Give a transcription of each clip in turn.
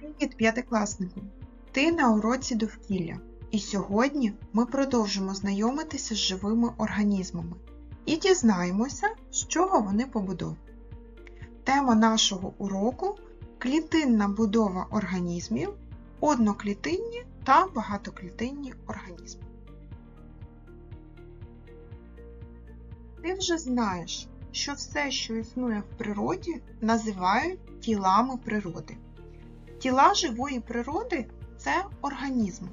Привіт, п'ятикласнику! Ти на уроці довкілля. І сьогодні ми продовжимо знайомитися з живими організмами і дізнаємося, з чого вони побудовані. Тема нашого уроку клітинна будова організмів, одноклітинні та багатоклітинні організми. Ти вже знаєш, що все, що існує в природі, називають тілами природи. Тіла живої природи це організми.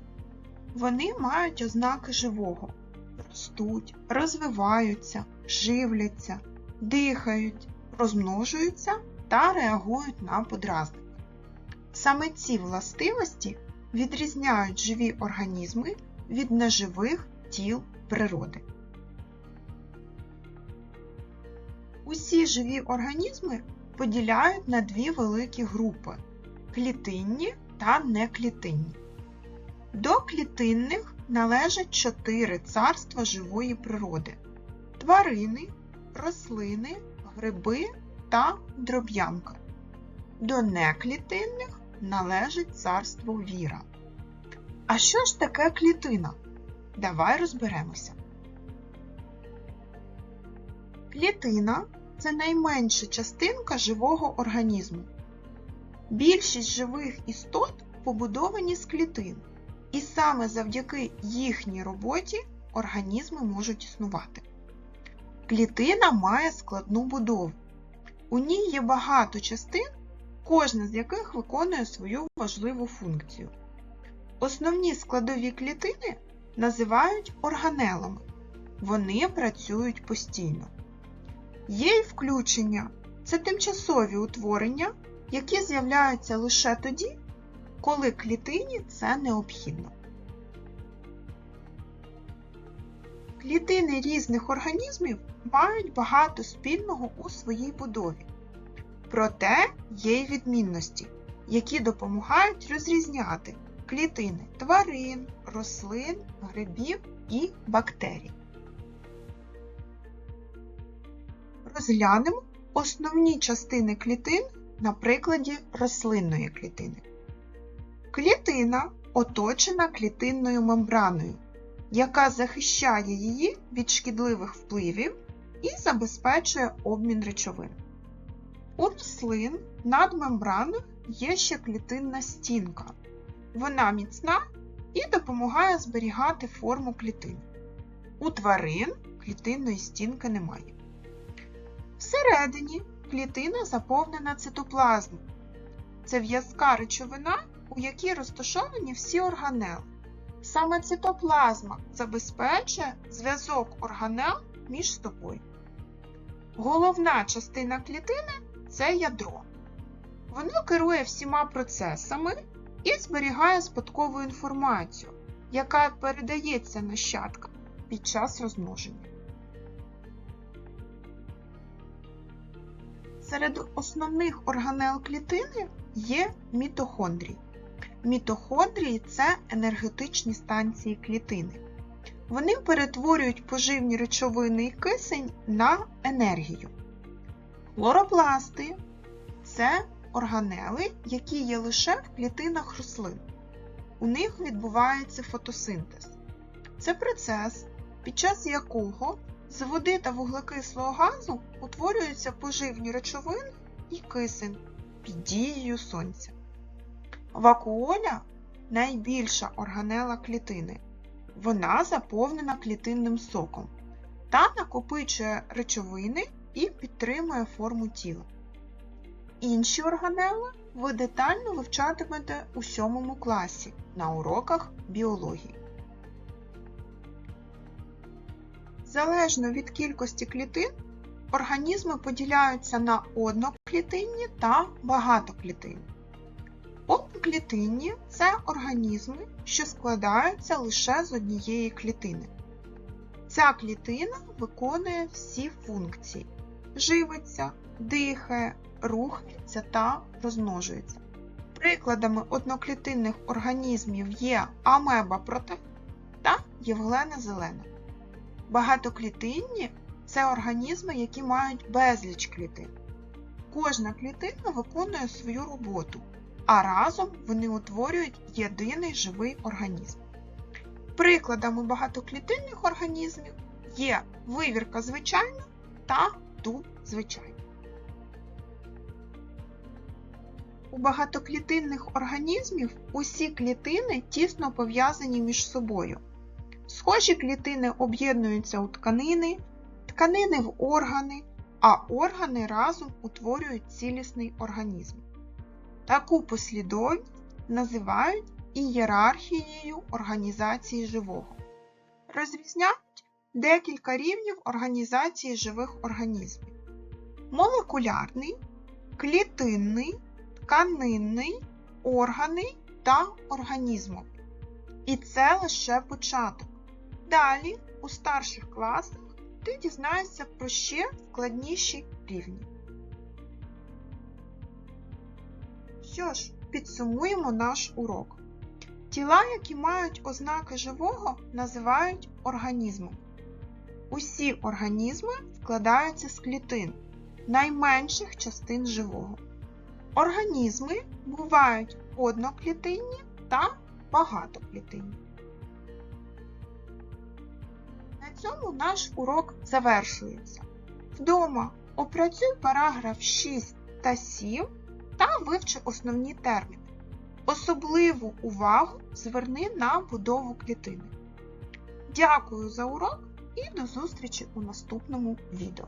Вони мають ознаки живого, ростуть, розвиваються, живляться, дихають, розмножуються та реагують на подразники. Саме ці властивості відрізняють живі організми від неживих тіл природи. Усі живі організми поділяють на дві великі групи клітинні та неклітинні. До клітинних належать чотири царства живої природи тварини, рослини, гриби та дроб'янка. До неклітинних належить царство віра. А що ж таке клітина? Давай розберемося. Клітина це найменша частинка живого організму. Більшість живих істот побудовані з клітин, і саме завдяки їхній роботі організми можуть існувати. Клітина має складну будову. У ній є багато частин, кожна з яких виконує свою важливу функцію. Основні складові клітини називають органелами. Вони працюють постійно. Є й включення це тимчасові утворення, які з'являються лише тоді, коли клітині це необхідно. Клітини різних організмів мають багато спільного у своїй будові. Проте є й відмінності, які допомагають розрізняти клітини тварин, рослин, грибів і бактерій. Розглянемо основні частини клітин на прикладі рослинної клітини. Клітина оточена клітинною мембраною, яка захищає її від шкідливих впливів і забезпечує обмін речовин. У рослин над мембраною є ще клітинна стінка. Вона міцна і допомагає зберігати форму клітин. У тварин клітинної стінки немає. Всередині клітина заповнена цитоплазмою. Це в'язка речовина, у якій розташовані всі органели. Саме цитоплазма забезпечує зв'язок органел між собою. Головна частина клітини це ядро. Воно керує всіма процесами і зберігає спадкову інформацію, яка передається нащадкам під час розмноження. Серед основних органел клітини є мітохондрії. Мітохондрії це енергетичні станції клітини. Вони перетворюють поживні речовини і кисень на енергію. Хлоропласти це органели, які є лише в клітинах рослин. У них відбувається фотосинтез. Це процес, під час якого з води та вуглекислого газу утворюються поживні речовини і кисень під дією сонця. Вакуоля найбільша органела клітини. Вона заповнена клітинним соком та накопичує речовини і підтримує форму тіла. Інші органели ви детально вивчатимете у 7 класі на уроках біології. Залежно від кількості клітин, організми поділяються на одноклітинні та багатоклітинні. Одноклітинні це організми, що складаються лише з однієї клітини. Ця клітина виконує всі функції: живиться, дихає, рухається та розмножується. Прикладами одноклітинних організмів є амеба проте та євглена зелена. Багатоклітинні це організми, які мають безліч клітин. Кожна клітина виконує свою роботу а разом вони утворюють єдиний живий організм. Прикладами багатоклітинних організмів є вивірка звичайна та дуб звичайний. У багатоклітинних організмів усі клітини тісно пов'язані між собою. Схожі клітини об'єднуються у тканини, тканини в органи, а органи разом утворюють цілісний організм. Таку послідовність називають ієрархією організації живого. Розрізняють декілька рівнів організації живих організмів: молекулярний, клітинний, тканинний, органний та організмовий. І це лише початок. Далі, у старших класах, ти дізнаєшся про ще складніші рівні. Що ж, підсумуємо наш урок. Тіла, які мають ознаки живого, називають організмом. Усі організми складаються з клітин, найменших частин живого. Організми бувають одноклітинні та багатоклітинні. Цьому наш урок завершується. Вдома опрацюй параграф 6 та 7 та вивчи основні терміни. Особливу увагу зверни на будову клітини. Дякую за урок і до зустрічі у наступному відео.